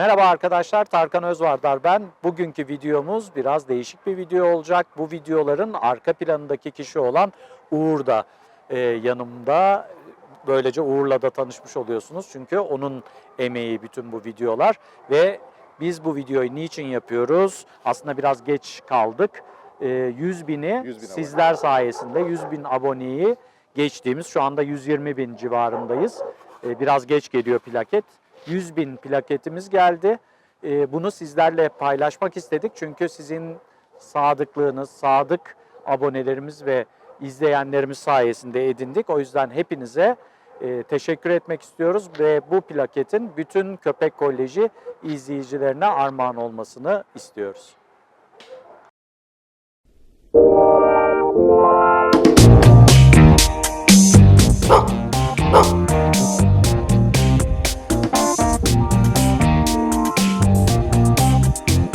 Merhaba arkadaşlar, Tarkan Özvardar ben. Bugünkü videomuz biraz değişik bir video olacak. Bu videoların arka planındaki kişi olan Uğur da e, yanımda. Böylece Uğur'la da tanışmış oluyorsunuz. Çünkü onun emeği bütün bu videolar. Ve biz bu videoyu niçin yapıyoruz? Aslında biraz geç kaldık. E, 100 bini 100 bin sizler sayesinde 100 bin aboneyi geçtiğimiz şu anda 120 bin civarındayız. E, biraz geç geliyor plaket. 100 bin plaketimiz geldi. E, bunu sizlerle paylaşmak istedik. Çünkü sizin sadıklığınız, sadık abonelerimiz ve izleyenlerimiz sayesinde edindik. O yüzden hepinize e, teşekkür etmek istiyoruz ve bu plaketin bütün Köpek Koleji izleyicilerine armağan olmasını istiyoruz.